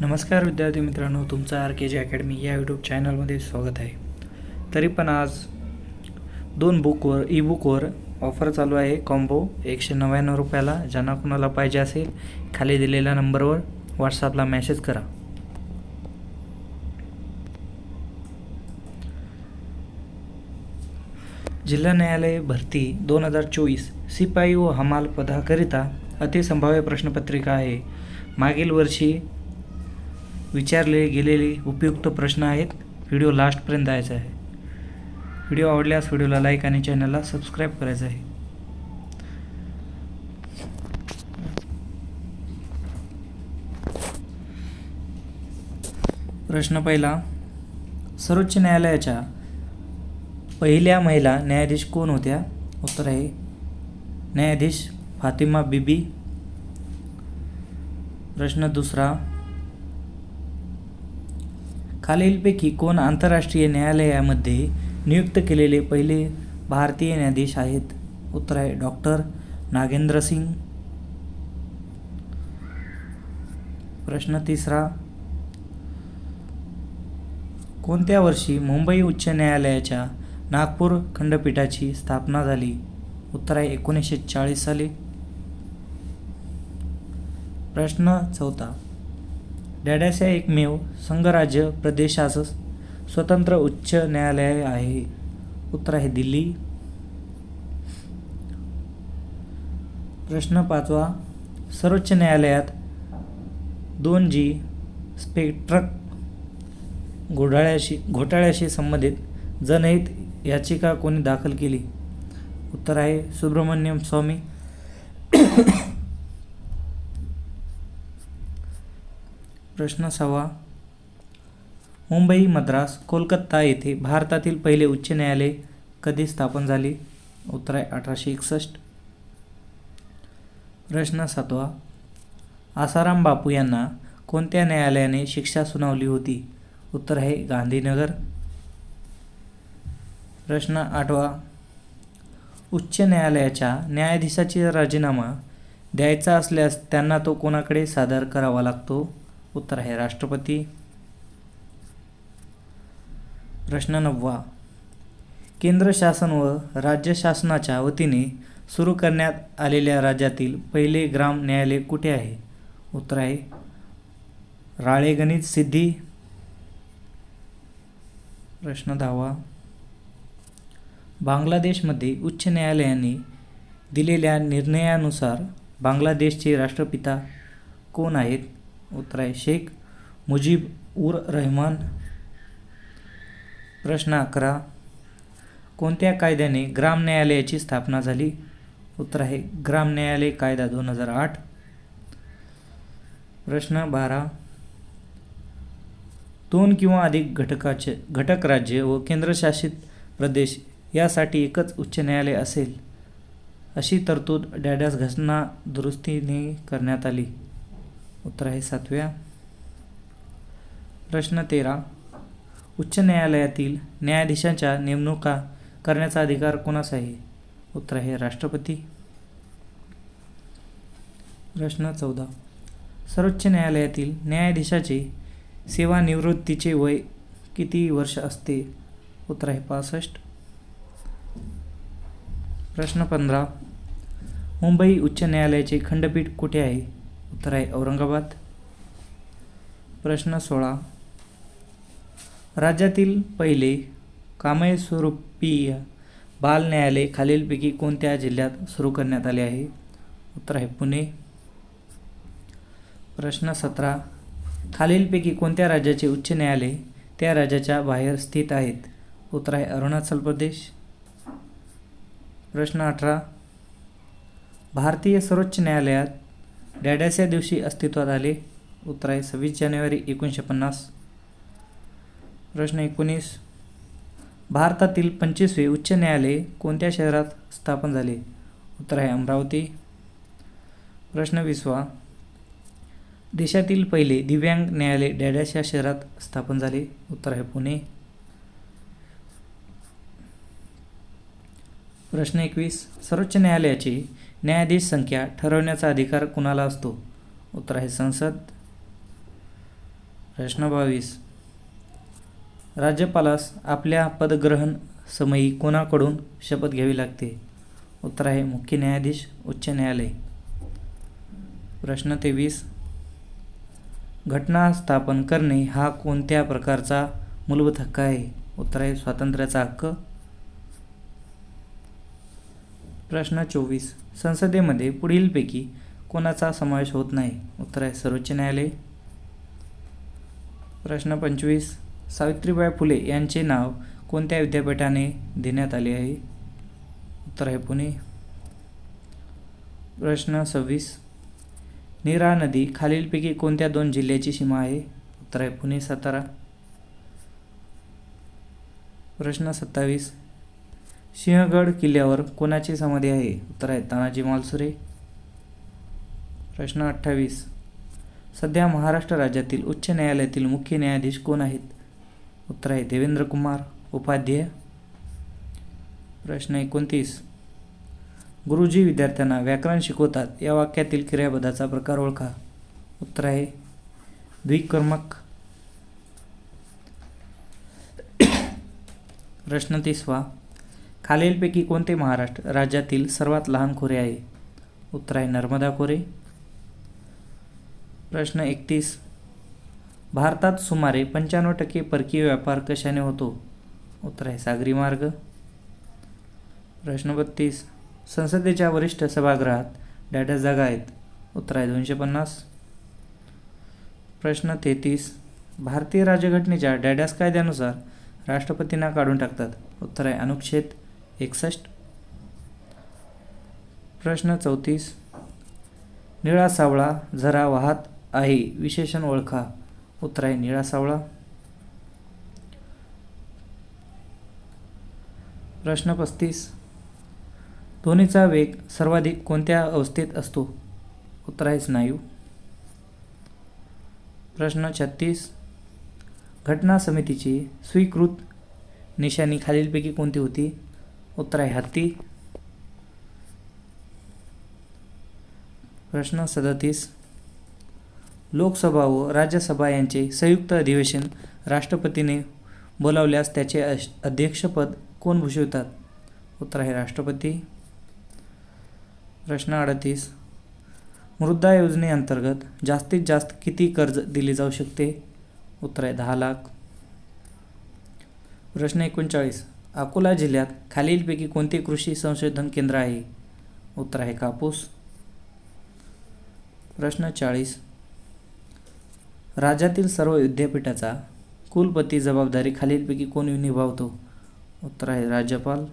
नमस्कार विद्यार्थी मित्रांनो तुमचं आर के जी अकॅडमी या यूट्यूब चॅनलमध्ये स्वागत आहे. तरी पण आज दोन बुकवर ई बुकवर ऑफर चालू आहे. कॉम्बो एकशे नव्याण्णव रुपयाला. ज्यांना कुणाला पाहिजे असेल खाली दिलेल्या नंबरवर व्हॉट्सअपला मेसेज करा. जिल्हा न्यायालय भरती दोन हजार चोवीस. सिपाई व हमाल पदाकरिता अतिसंभाव्य प्रश्नपत्रिका आहे. मागील वर्षी विचारले गेलेले उपयुक्त प्रश्न आहेत. व्हिडिओ लास्टपर्यंत जायचा आहे. व्हिडिओ आवडल्यास व्हिडिओला लाईक आणि चॅनलला सबस्क्राईब करायचं आहे. प्रश्न पहिला सर्वोच्च न्यायालयाच्या पहिल्या महिला न्यायाधीश कोण होत्या? उत्तर आहे न्यायाधीश फातिमा बीबी. प्रश्न दुसरा खालीलपैकी कोण आंतरराष्ट्रीय न्यायालयामध्ये नियुक्त केलेले पहिले भारतीय न्यायाधीश आहेत? उत्तर आहे डॉक्टर नागेंद्र सिंग. प्रश्न तिसरा. कोणत्या वर्षी मुंबई उच्च न्यायालयाच्या नागपूर खंडपीठाची स्थापना झाली? उत्तर आहे एकोणीसशे चाळीस साली. प्रश्न चौथा. डॅडॅसया एकमेव संघराज्य प्रदेशास स्वतंत्र उच्च न्यायालय आहे. उत्तर आहे दिल्ली. प्रश्न पाचवा. सर्वोच्च न्यायालयात दोन जी स्पेक्ट्रक घोटाळ्याशी घोटाळ्याशी संबंधित जनहित याचिका कोणी दाखल केली? उत्तर आहे सुब्रमण्यम स्वामी. प्रश्न सहावा मुंबई मद्रास कोलकाता येथे भारतातील पहिले उच्च न्यायालय कधी स्थापन झाले? उत्तर आहे अठराशे एकसष्ट. प्रश्न सातवा. आसाराम बापू यांना कोणत्या न्यायालयाने शिक्षा सुनावली होती? उत्तर आहे गांधीनगर. प्रश्न आठवा. उच्च न्यायालयाच्या न्यायाधीशाचा राजीनामा द्यायचा असल्यास त्यांना तो कोणाकडे सादर करावा लागतो? उत्तर आहे. राष्ट्रपती प्रश्न नववा. केंद्र शासन व राज्य शासनाच्या वतीने सुरू करण्यात आलेल्या राज्यातील पहिले ग्राम न्यायालय कुठे आहे? उत्तर आहे राळेगणित सिद्धी. प्रश्न दहावा. बांगलादेशमध्ये उच्च न्यायालयाने दिलेल्या निर्णयानुसार बांगलादेशचे राष्ट्रपिता कोण आहेत? उत्तर आहे शेख मुजीब उर रहमान. प्रश्न अकरा. कोणत्या कायद्याने ग्राम न्यायालयाची स्थापना झाली? उत्तर आहे ग्राम न्यायालय कायदा दोन हजार आठ. प्रश्न बारा. दोन किंवा अधिक घटकाचे घटक राज्य व केंद्रशासित प्रदेश यासाठी एकच उच्च न्यायालय असेल अशी तरतूद डॅडॅस घटना दुरुस्तीने करण्यात आली. उत्तर आहे सातव्या प्रश्न तेरा उच्च न्यायालयातील न्यायाधीशांच्या नेमणुका करण्याचा अधिकार कोणास आहे उत्तर आहे राष्ट्रपती प्रश्न चौदा सर्वोच्च न्यायालयातील न्यायाधीशाचे सेवानिवृत्तीचे वय किती वर्ष असते उत्तर आहे पासष्ट प्रश्न पंधरा मुंबई उच्च न्यायालयाचे खंडपीठ कुठे आहे उत्तर. आहे औरंगाबाद. प्रश्न सोळा. राज्यातील पहिले कामयस्वरूपीय बाल न्यायालय खालीलपैकी कोणत्या जिल्ह्यात सुरू करण्यात आले आहे? उत्तर आहे पुणे. प्रश्न सतरा. खालीलपैकी कोणत्या राज्याचे उच्च न्यायालय त्या राज्याच्या बाहेर स्थित आहेत? उत्तर आहे अरुणाचल प्रदेश. प्रश्न अठरा. भारतीय सर्वोच्च न्यायालयात डॅडॅस या दिवशी अस्तित्वात आले. उत्तर आहे सव्वीस जानेवारी एकोणीसशे पन्नास. प्रश्न एकोणीस. भारतातील पंचवीसवे उच्च न्यायालय कोणत्या शहरात स्थापन झाले? उत्तर आहे अमरावती. प्रश्न विसवा. देशातील पहिले दिव्यांग न्यायालय डॅडॅस या शहरात स्थापन झाले. उत्तर आहे पुणे. प्रश्न एकवीस. सर्वोच्च न्यायालयाचे न्यायाधीश संख्या ठरवण्याचा अधिकार कुणाला असतो? उत्तर आहे संसद. प्रश्न बावीस. राज्यपालास आपल्या पदग्रहण समयी कोणाकडून शपथ घ्यावी लागते? उत्तर आहे मुख्य न्यायाधीश उच्च न्यायालय. प्रश्न तेवीस. घटना स्थापन करणे हा कोणत्या प्रकारचा मूलभूत हक्क आहे? उत्तर आहे स्वातंत्र्याचा हक्क. प्रश्न चोवीस. संसदेमध्ये पुढीलपैकी कोणाचा समावेश होत नाही? उत्तर आहे सर्वोच्च न्यायालय. प्रश्न पंचवीस. सावित्रीबाई फुले यांचे नाव कोणत्या विद्यापीठाने देण्यात आले आहे? उत्तर आहे पुणे. प्रश्न सव्वीस. नीरा नदी खालीलपैकी कोणत्या दोन जिल्ह्याची सीमा आहे? उत्तर आहे पुणे सातारा. प्रश्न सत्तावीस. सिंहगड किल्ल्यावर कोणाची समाधी आहे? उत्तर आहे तानाजी मालसुरे. प्रश्न अठ्ठावीस. सध्या महाराष्ट्र राज्यातील उच्च न्यायालयातील मुख्य न्यायाधीश कोण आहेत? उत्तर आहे देवेंद्र कुमार उपाध्याय. प्रश्न एकोणतीस. गुरुजी विद्यार्थ्यांना व्याकरण शिकवतात या वाक्यातील क्रियापदाचा प्रकार ओळखा. उत्तर आहे द्विकर्मक. प्रश्न तिसवा. खालीलपैकी कोणते महाराष्ट्र राज्यातील सर्वात लहान खोरे आहे? उत्तर आहे नर्मदा खोरे. प्रश्न एकतीस. भारतात सुमारे पंच्याण्णव टक्के परकीय व्यापार कशाने होतो? उत्तर आहे सागरी मार्ग. प्रश्न बत्तीस. संसदेच्या वरिष्ठ सभागृहात डाटा जागा आहेत. उत्तर आहे दोनशे पन्नास. प्रश्न तेहतीस. भारतीय राज्यघटनेच्या डॅडॅस कायद्यानुसार राष्ट्रपतींना काढून टाकतात. उत्तर आहे अनुच्छेद एकसष्ट. प्रश्न चौतीस. निळा सावळा झरा वाहत आहे विशेषण ओळखा. उत्तर आहे निळा सावळा. प्रश्न पस्तीस. ध्वनीचा वेग सर्वाधिक कोणत्या अवस्थेत असतो? उत्तर आहे स्नायू. प्रश्न छत्तीस. घटना समितीची स्वीकृत निशाणी खालीलपैकी कोणती होती? उत्तर आहे हत्ती. प्रश्न सदतीस. लोकसभा व राज्यसभा यांचे संयुक्त अधिवेशन राष्ट्रपतीने बोलावल्यास त्याचे अश अध्यक्षपद कोण भूषवितात? उत्तर आहे राष्ट्रपती. प्रश्न अडतीस. मृदा योजनेअंतर्गत जास्तीत जास्त किती कर्ज दिले जाऊ शकते? उत्तर आहे दहा लाख. प्रश्न एकोणचाळीस. अकोला जिल्ह्यात खालीलपैकी कोणते कृषी संशोधन केंद्र आहे? उत्तर आहे कापूस. प्रश्न चाळीस. राज्यातील सर्व विद्यापीठाचा कुलपती जबाबदारी खालीलपैकी कोण निभावतो? उत्तर आहे राज्यपाल.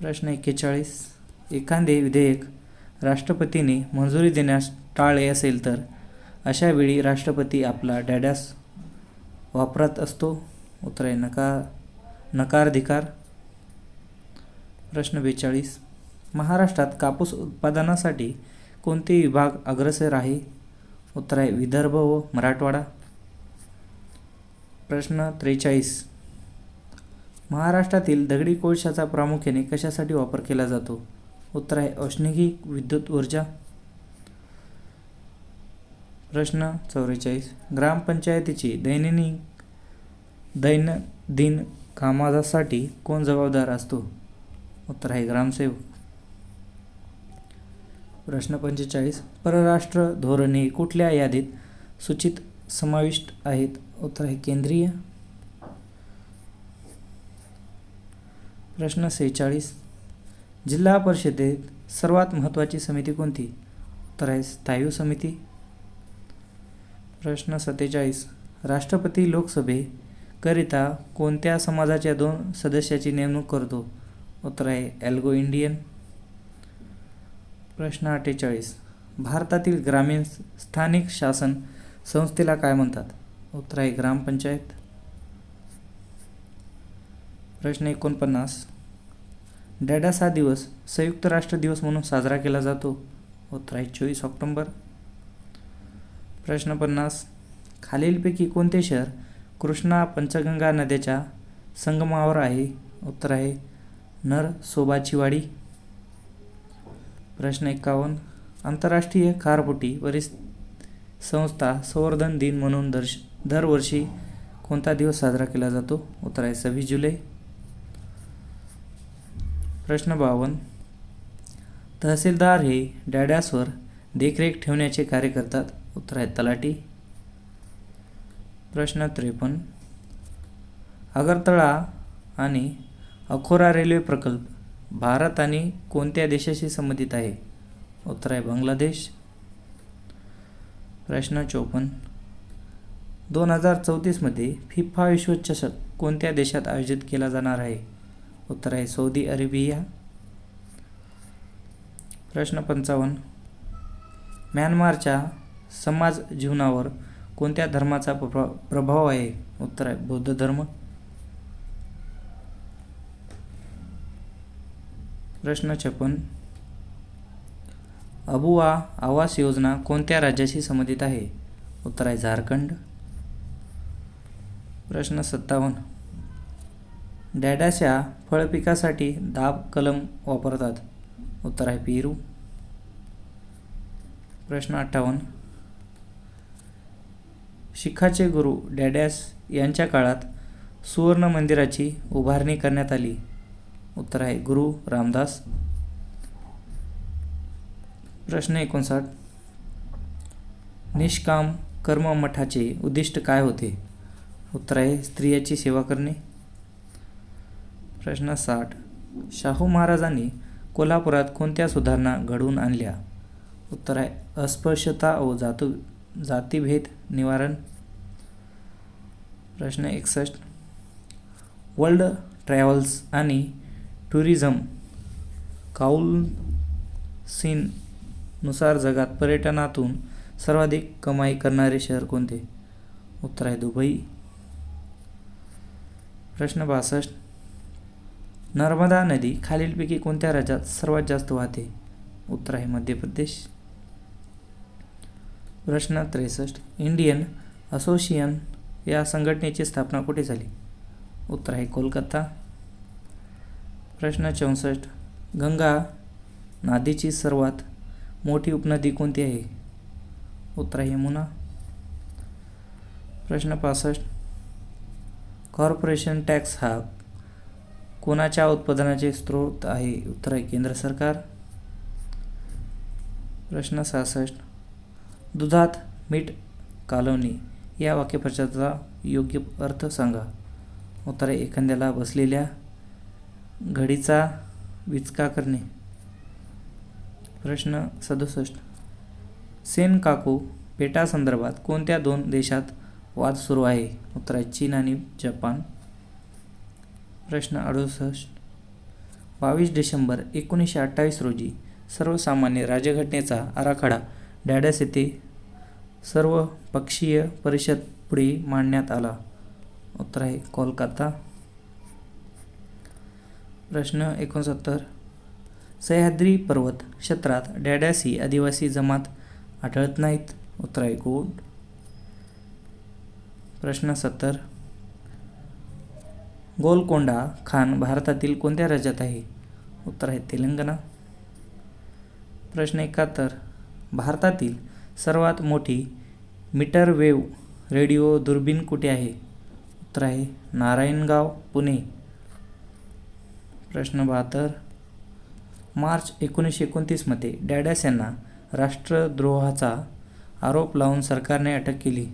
प्रश्न एक्केचाळीस. एखादे विधेयक राष्ट्रपतीने मंजुरी देण्यास टाळले असेल तर अशा वेळी राष्ट्रपती आपला डॅडॅस वापरत असतो? उत्तर आहे नकार. नकाराधिकार प्रश्न बेचाळीस. महाराष्ट्रात कापूस उत्पादनासाठी कोणते विभाग अग्रसर आहे? उत्तर आहे विदर्भ व मराठवाडा. प्रश्न त्रेचाळीस. महाराष्ट्रातील दगडी कोळशाचा प्रामुख्याने कशासाठी वापर केला जातो? उत्तर आहे औष्णिक विद्युत ऊर्जा. प्रश्न चौवेचाळीस. ग्रामपंचायतीची दैनंदिन दैनंदिन कामासाठी कोण जबाबदार असतो? उत्तर आहे ग्रामसेवक. प्रश्न पंचेचाळीस. परराष्ट्र धोरणे कुठल्या यादीत सूचित समाविष्ट आहेत? उत्तर आहे केंद्रीय. प्रश्न सेहेचाळीस. जिल्हा परिषदेत सर्वात महत्त्वाची समिती कोणती? उत्तर आहे स्थायू समिती. प्रश्न सत्तेचाळीस. राष्ट्रपती लोकसभे करिता कोणत्या समाजाच्या दोन सदस्याची नेमणूक करतो? उत्तर आहे एल्गो इंडियन. प्रश्न अठ्ठेचाळीस. भारतातील ग्रामीण स्थानिक शासन संस्थेला काय म्हणतात? उत्तर आहे ग्रामपंचायत प्रश्न एकोणपन्नास. डॅडास हा दिवस संयुक्त राष्ट्र दिवस म्हणून साजरा केला जातो. उत्तर आहे चोवीस ऑक्टोंबर. प्रश्न पन्नास. खालीलपैकी कोणते शहर कृष्णा पंचगंगा नद्याच्या संगमावर आहे. उत्तर आहे. नर सोबाचीवाडी प्रश्न एकावन्न. आंतरराष्ट्रीय खारफुटी परिस संस्था संवर्धन दिन म्हणून दर्श दरवर्षी कोणता दिवस साजरा केला जातो? उत्तर आहे सव्वीस जुलै. प्रश्न बावन्न. तहसीलदार हे डॅड्यासवर देखरेख ठेवण्याचे कार्य करतात. उत्तर आहे तलाठी. प्रश्न त्रेपन्न. आगरतळा आणि अखोरा रेल्वे प्रकल्प भारत आणि कोणत्या देशाशी संबंधित आहे? उत्तर आहे बांगलादेश. प्रश्न चौपन्न. दोन हजार चौतीसमध्ये फिफा विश्वचषक कोणत्या देशात आयोजित केला जाणार आहे? उत्तर आहे सौदी अरेबिया. प्रश्न पंचावन्न. म्यानमारच्या समाज जीवनावर कोणत्या धर्माचा प्रभाव प्रभाव आहे? उत्तर आहे बौद्ध धर्म. प्रश्न छप्पन. अबुआ आवास योजना कोणत्या राज्याशी संबंधित आहे? उत्तर आहे झारखंड. प्रश्न सत्तावन्न. डॅडाच्या फळपिकासाठी दाब कलम वापरतात. उत्तर आहे पेरू. प्रश्न अठ्ठावन्न. शिखाचे गुरु डॅडॅस यांच्या काळात सुवर्ण मंदिराची उभारणी करण्यात आली. उत्तर आहे गुरु रामदास. प्रश्न एकोणसाठ. निष्काम कर्म मठाचे उद्दिष्ट काय होते? उत्तर आहे स्त्रियाची सेवा करणे. प्रश्न साठ. शाहू महाराजांनी कोल्हापुरात कोणत्या सुधारणा घडवून आणल्या? उत्तर आहे अस्पृश्यता व जातू जातीभेद निवारण प्रश्न एकसष्ट. वर्ल्ड ट्रॅव्हल्स आणि टुरिझम काउन्सिलनुसार जगात पर्यटनातून सर्वाधिक कमाई करणारे शहर कोणते? उत्तर आहे दुबई. प्रश्न बासष्ट. नर्मदा नदी खालीलपैकी कोणत्या राज्यात सर्वात जास्त वाहते? उत्तर आहे मध्य प्रदेश. प्रश्न त्रेसष्ट. इंडियन असोसिएशन या संघटनेची स्थापना कुठे झाली? उत्तर आहे कोलकाता. प्रश्न चौसष्ट. गंगा नदीची सर्वात मोठी उपनदी कोणती आहे? उत्तर आहे यमुना. प्रश्न पासष्ट. कॉर्पोरेशन टॅक्स हा कोणाच्या उत्पादनाचे स्रोत आहे? उत्तर आहे केंद्र सरकार. प्रश्न सहासष्ट. दुधात मीठ कालवणे. या वाक्यप्रचाराचा योग्य अर्थ सांगा. उतारे एखाद्याला बसलेल्या घडीचा विचका करणे. प्रश्न सदुसष्ट. सेन काकू पेटासंदर्भात कोणत्या दोन देशात वाद सुरू आहे? उत्तर आहे चीन आणि जपान. प्रश्न अडुसष्ट. बावीस डिसेंबर एकोणीसशे अठ्ठावीस रोजी सर्वसामान्य राज्यघटनेचा आराखडा डॅडस येथे सर्व पक्षीय परिषद पुढे मांडण्यात आला. उत्तर आहे कोलकाता. प्रश्न एकोणसत्तर. सह्याद्री पर्वत क्षेत्रात डॅडॅसी आदिवासी जमात आढळत नाहीत? उत्तर आहे गोड प्रश्न सत्तर. गोलकोंडा खान भारतातील कोणत्या राज्यात आहे? उत्तर आहे तेलंगणा. प्रश्न एकाहत्तर. भारतातील सर्वात मोठी मीटर वेव्ह रेडिओ दुर्बीण कुठे आहे? उत्तर आहे नारायणगाव पुणे. प्रश्न बहात्तर. मार्च एकोणीसशे एकोणतीसमध्ये डॅडॅस यांना राष्ट्रद्रोहाचा आरोप लावून सरकारने अटक केली.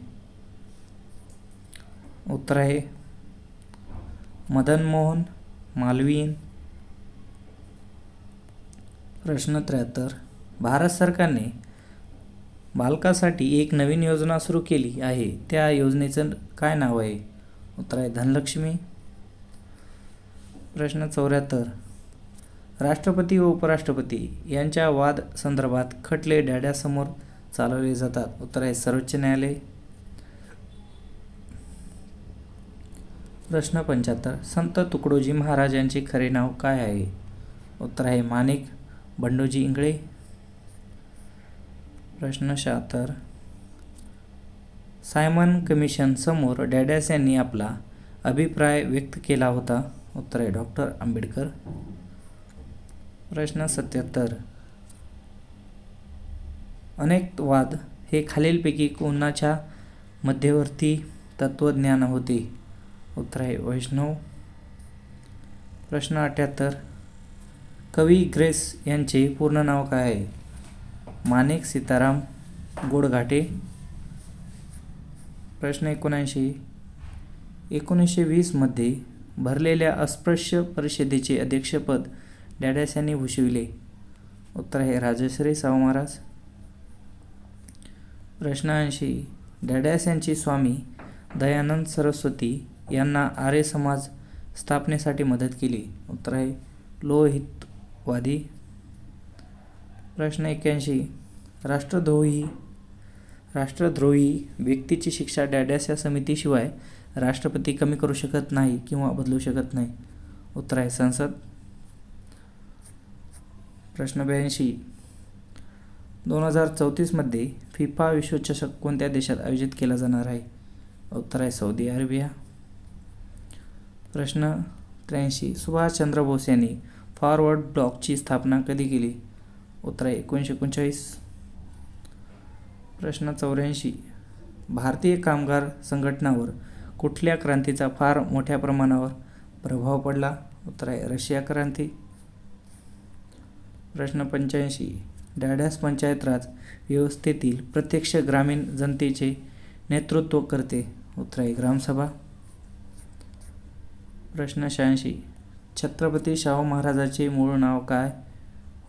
उत्तर आहे मदन मोहन मालवीन. प्रश्न त्र्याहत्तर. भारत सरकारने बालकासाठी एक नवीन योजना सुरू केली आहे. त्या योजनेचं काय नाव आहे? उत्तर आहे धनलक्ष्मी. प्रश्न चौऱ्याहत्तर. राष्ट्रपती व उपराष्ट्रपती यांच्या वाद संदर्भात खटले ड्याड्यासमोर चालवले जातात. उत्तर आहे सर्वोच्च न्यायालय. प्रश्न पंच्याहत्तर. संत तुकडोजी महाराज यांचे खरे नाव काय आहे? उत्तर आहे माणिक बंडोजी इंगळे. प्रश्न शहात्तर. सायमन कमिशन समोर डॅडॅस यांनी आपला अभिप्राय व्यक्त केला होता. उत्तर आहे डॉक्टर आंबेडकर. प्रश्न सत्याहत्तर अनेक वाद हे खालीलपैकी कोणाच्या मध्यवर्ती तत्त्वज्ञान होते? उत्तर आहे वैष्णव. प्रश्न अठ्ठ्याहत्तर कवी ग्रेस यांचे पूर्ण नाव काय आहे? माणिक सीताराम गोडघाटे. प्रश्न एकोणऐंशी. एकोणीसशे वीसमध्ये भरलेल्या अस्पृश्य परिषदेचे अध्यक्षपद डॅडॅस यांनी भूषविले. उत्तर आहे राजश्री शाहू महाराज. प्रश्न ऐंशी. डॅडॅस यांचे स्वामी दयानंद सरस्वती यांना आर्य समाज स्थापनेसाठी मदत केली. उत्तर आहे लोहितवादी. प्रश्न एक्क्याऐंशी. राष्ट्रद्रोही राष्ट्रद्रोही व्यक्तीची शिक्षा डॅडॅस या समितीशिवाय राष्ट्रपती कमी करू शकत नाही किंवा बदलू शकत नाही. उत्तर आहे संसद. प्रश्न ब्याऐंशी. दोन हजार चौतीसमध्ये फिफा विश्वचषक कोणत्या देशात आयोजित केला जाणार आहे? उत्तर आहे सौदी अरेबिया. प्रश्न त्र्याऐंशी. सुभाषचंद्र बोस यांनी फॉरवर्ड ब्लॉकची स्थापना कधी केली? उत्तर आहे एकोणीसशे एकोणचाळीस. प्रश्न चौऱ्याऐंशी. भारतीय कामगार संघटनावर कुठल्या क्रांतीचा फार मोठ्या प्रमाणावर प्रभाव पडला? उत्तर आहे रशिया क्रांती. प्रश्न पंच्याऐंशी. डॅडॅस पंचायत राज व्यवस्थेतील प्रत्यक्ष ग्रामीण जनतेचे नेतृत्व करते. उत्तर आहे ग्रामसभा. प्रश्न शहाऐंशी. छत्रपती शाहू महाराजाचे मूळ नाव काय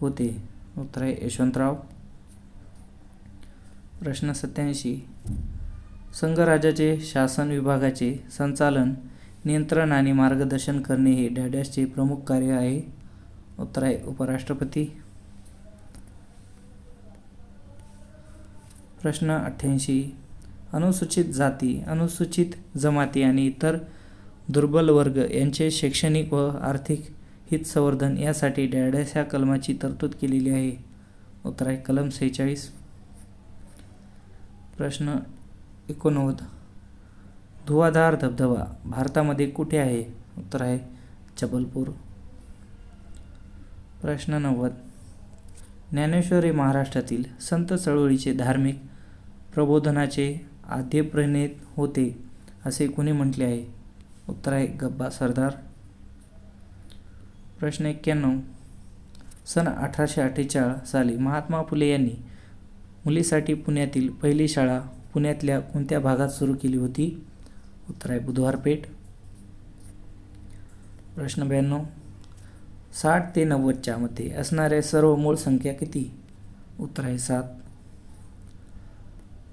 होते? उत्तर आहे यशवंतराव. प्रश्न सत्याऐंशी. संघराजाचे शासन विभागाचे संचालन नियंत्रण आणि मार्गदर्शन करणे हे डॅडॅसचे प्रमुख कार्य आहे. उत्तर आहे उपराष्ट्रपती. प्रश्न अठ्ठ्याऐंशी. अनुसूचित जाती अनुसूचित जमाती आणि इतर दुर्बल वर्ग यांचे शैक्षणिक व आर्थिक हित संवर्धन यासाठी डॅडॅस ह्या कलमाची तरतूद केलेली आहे. उत्तर आहे कलम सेहेचाळीस. प्रश्न एकोणनव्वद. धुवाधार धबधबा भारतामध्ये कुठे आहे? उत्तर आहे जबलपूर. प्रश्न नव्वद. ज्ञानेश्वर हे महाराष्ट्रातील संत चळवळीचे धार्मिक प्रबोधनाचे आद्यप्रणेत होते असे कुणी म्हटले आहे? उत्तर आहे गब्बा सरदार. प्रश्न एक्क्याण्णव. सन अठराशे अठ्ठेचाळीस साली महात्मा फुले यांनी मुलीसाठी पुण्यातील पहिली शाळा पुण्यातल्या कोणत्या भागात सुरू केली होती? उत्तर आहे बुधवार पेठ प्रश्न ब्याण्णव. साठ ते नव्वदच्या मध्ये असणाऱ्या सर्व मूळ संख्या किती? उत्तर आहे सात.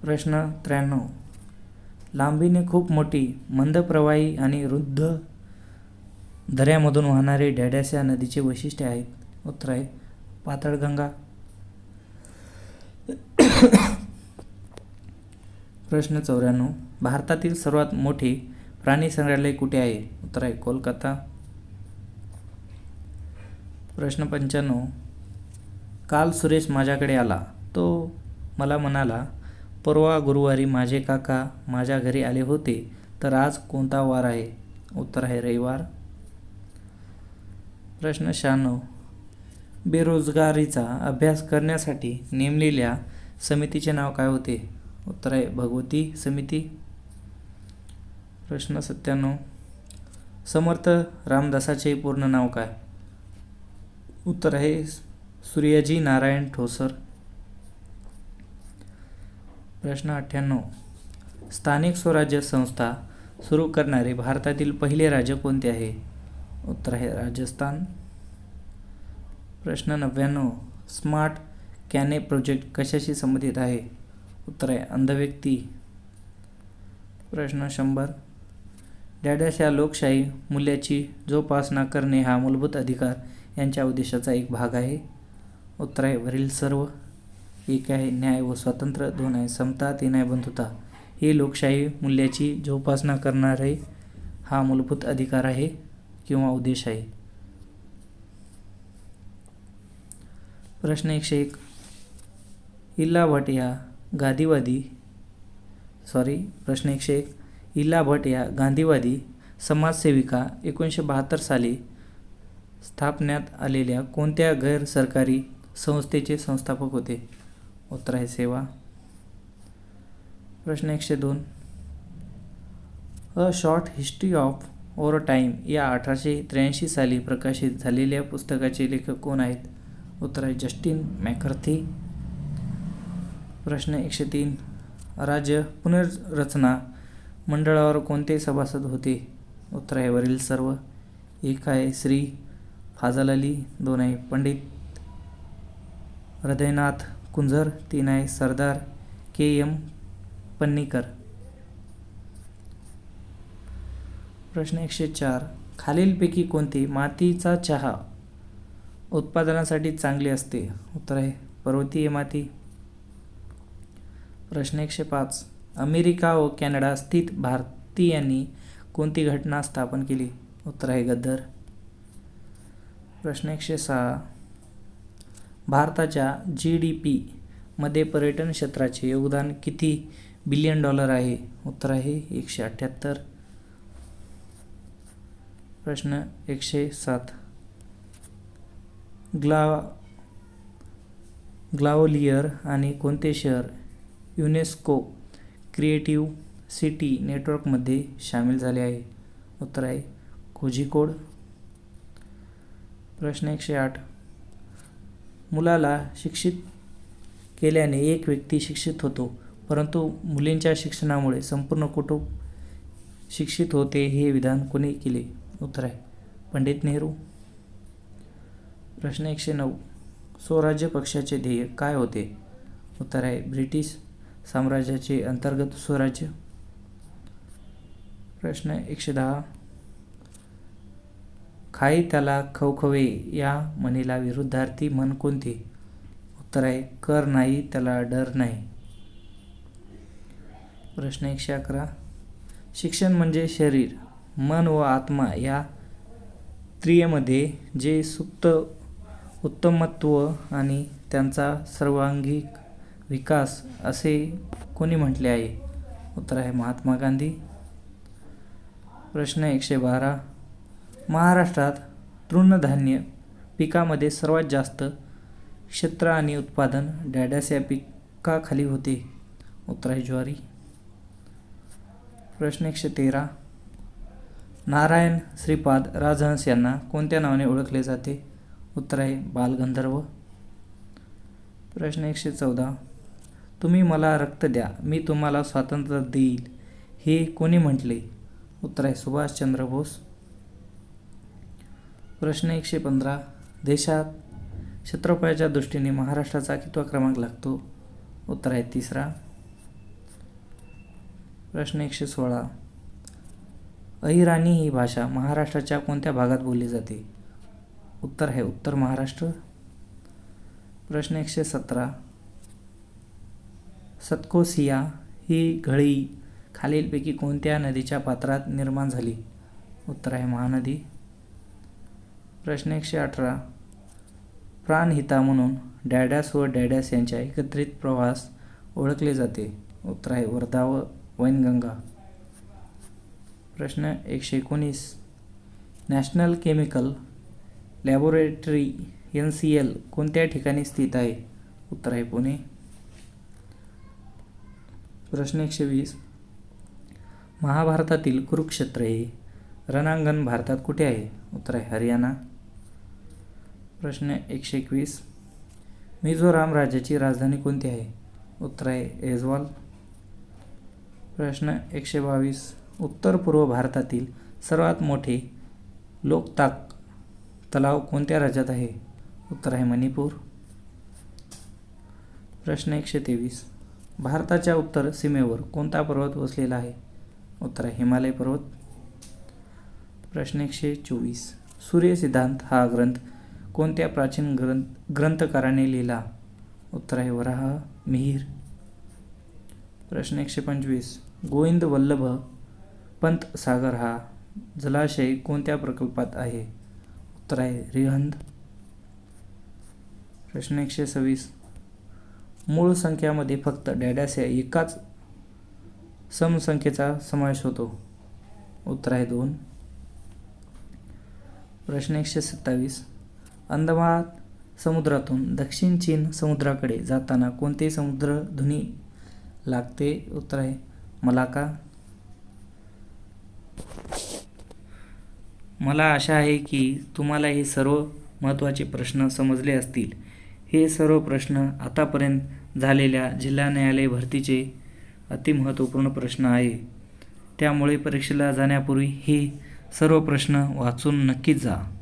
प्रश्न त्र्याण्णव. लांबीने खूप मोठी मंद प्रवाही आणि रुद्ध दऱ्यामधून वाहणारे डॅडॅस या नदीचे वैशिष्ट्य आहेत. उत्तर आहे पातळगंगा. प्रश्न चौऱ्याण्णव. भारतातील सर्वात मोठे प्राणी संग्रहालय कुठे आहे? उत्तर आहे कोलकाता. प्रश्न पंच्याण्णव. काल सुरेश माझ्याकडे आला. तो मला म्हणाला परवा गुरुवारी माझे काका माझ्या घरी आले होते तर आज कोणता वार आहे? उत्तर आहे रविवार. प्रश्न शहाण्णव. बेरोजगारीचा अभ्यास करण्यासाठी नेमलेल्या समितीचे नाव काय होते? उत्तर आहे भगवती समिती. प्रश्न सत्त्याण्णव. समर्थ रामदासाचे पूर्ण नाव काय? उत्तर आहे सूर्यजी नारायण ठोसर. प्रश्न अठ्ठ्याण्णव. स्थानिक स्वराज्य संस्था सुरू करणारे भारतातील पहिले राज्य कोणते आहे? उत्तर आहे राजस्थान. प्रश्न नव्याण्णव. स्मार्ट कॅने प्रोजेक्ट कशाशी संबंधित आहे? उत्तर आहे अंध व्यक्ती प्रश्न शंभर. डॅडॅश लोकशाही मूल्याची जोपासना करणे हा मूलभूत अधिकार यांच्या उद्देशाचा एक भाग आहे. उत्तर आहे वरील सर्व. एक आहे न्याय व स्वातंत्र्य. दोन आहे समता. तीन आहे बंधुता. ही लोकशाही मूल्याची जोपासना करणारे हा मूलभूत अधिकार आहे किंवा उद्देश आहे. प्रश्न एकशे एक. इल्ला भट या गांधीवादी सॉरी प्रश्न एकशे एक. इल्ला भट या गांधीवादी समाजसेविका एकोणीसशे बहात्तर साली स्थापण्यात आलेल्या कोणत्या गैर सरकारी संस्थेचे संस्थापक होते? उत्तर आहे सेवा. प्रश्न एकशे दोन. A short history of over time या अठराशे त्र्याऐंशी साली प्रकाशित झालेल्या पुस्तकाचे लेखक कोण आहेत? उत्तर आहे जस्टिन मॅकर्थी. प्रश्न एकशे तीन. राज्य पुनर्रचना मंडळावर कोणते सभासद होते? उत्तर आहे वरील सर्व. एक आहे श्री फाजल अली दोन आहे पंडित हृदयनाथ कुंझर तीन आहे सरदार के एम पन्नीकर. प्रश्न एकशे चार. खालीलपैकी कोणते मातीचा चहा उत्पादनासाठी चांगली असते. उत्तर आहे पर्वतीय माती. प्रश्न एकशे पाच. अमेरिका व कॅनडा स्थित भारतीयांनी कोणती घटना स्थापन केली? उत्तर आहे गद्दर. प्रश्न एकशे सहा. भारताच्या जी डी पी मध्ये पर्यटन क्षेत्राचे योगदान किती बिलियन डॉलर आहे? उत्तर आहे एकशे अठ्ठ्याहत्तर प्रश्न एकशे सात. ग्ला ग्लावलियर आणि कोणते शहर युनेस्को क्रिएटिव्ह सिटी नेटवर्कमध्ये सामील झाले आहे? उत्तर आहे कोझिकोड. प्रश्न एकशे आठ. मुलाला शिक्षित केल्याने एक व्यक्ती शिक्षित होतो परंतु मुलींच्या शिक्षणामुळे संपूर्ण कुटुंब शिक्षित होते हे विधान कोणी केले? उत्तर आहे पंडित नेहरू. प्रश्न एकशे नऊ. स्वराज्य पक्षाचे ध्येय काय होते? उत्तर आहे ब्रिटिश साम्राज्याचे अंतर्गत स्वराज्य. प्रश्न एकशे दहा. खाई त्याला खवखवे या म्हणीला विरुद्धार्थी म्हण कोणती? उत्तर आहे कर नाही त्याला डर नाही. प्रश्न एकशे अकरा. शिक्षण म्हणजे शरीर मन व आत्मा या त्रियेमध्ये जे सुप्त उत्तमत्व आणि त्यांचा सर्वांगिक विकास असे कोणी म्हटले आहे? उत्तर आहे महात्मा गांधी. प्रश्न एकशे बारा. महाराष्ट्रात तृणधान्य पिकामध्ये सर्वात जास्त क्षेत्र आणि उत्पादन डॅडॅस या पिकाखाली होते. उत्तर आहे ज्वारी. प्रश्न एकशे तेरा. नारायण श्रीपाद राजहंस यांना कोणत्या नावाने ओळखले जाते? उत्तर आहे बालगंधर्व प्रश्न एकशे चौदा. तुम्ही मला रक्त द्या मी तुम्हाला स्वातंत्र्य देईल हे कोणी म्हटले? उत्तर आहे सुभाषचंद्र बोस. प्रश्न एकशे पंधरा. देशात क्षेत्रफळाच्या दृष्टीने महाराष्ट्राचा कितवा क्रमांक लागतो? उत्तर आहे तिसरा. प्रश्न एकशे सोळा. अहिराणी ही भाषा महाराष्ट्राच्या कोणत्या भागात बोलली जाते? उत्तर आहे उत्तर महाराष्ट्र। प्रश्न एकशे सतरा। सतकोसिया ही घळी खालीलपैकी कोणत्या नदीच्या पात्रात निर्माण झाली? उत्तर आहे महानदी. प्रश्न एकशे अठरा. प्राणहिता म्हणून डॅडॅस व डॅडॅस यांच्या एकत्रित प्रवास ओळखले जाते. उत्तर आहे वर्धा व वैनगंगा. प्रश्न एकशे एकोणीस. National chemical laboratory N C L कोणत्या ठिकाणी स्थित आहे? उत्तर आहे पुणे. प्रश्न एकशे वीस. महाभारतातील कुरुक्षेत्र हे रणांगण भारतात कुठे आहे? उत्तर आहे हरियाणा. प्रश्न एकशे एकवीस. मिझोराम राज्याची राजधानी कोणती आहे? उत्तर आहे एजवाल प्रश्न एकशे बावीस. उत्तर पूर्व भारतातील सर्वात मोठे लोकताक तलाव कोणत्या राज्यात आहे? उत्तर आहे मणिपूर. प्रश्न एकशे तेवीस. भारताच्या उत्तर सीमेवर कोणता पर्वत वसलेला आहे? उत्तर आहे हिमालय पर्वत. प्रश्न एकशे चोवीस. सूर्य सिद्धांत हा ग्रंथ कोणत्या प्राचीन ग्रंथ ग्रंथकाराने लिहिला? उत्तर आहे वराह मिहीर. प्रश्न एकशे पंचवीस. गोविंद वल्लभ पंत सागर हा जलाशय कोणत्या प्रकल्पात आहे? उत्तर आहे रिहंद. प्रश्न एकशे सव्वीस. मूळ संख्यामध्ये फक्त डॅडॅस या एकाच समसंख्येचा समावेश होतो. उत्तर आहे दोन. प्रश्न एकशे सत्तावीस. अंदमान समुद्रातून दक्षिण चीन समुद्राकडे जाताना कोणते समुद्र धुनी लागते? उत्तर आहे मला का मला आशा आहे की तुम्हाला हे सर्व महत्त्वाचे प्रश्न समजले असतील. हे सर्व प्रश्न आतापर्यंत झालेल्या जिल्हा न्यायालय भरतीचे अतिमहत्त्वपूर्ण प्रश्न आहे. त्यामुळे परीक्षेला जाण्यापूर्वी हे सर्व प्रश्न वाचून नक्कीच जा.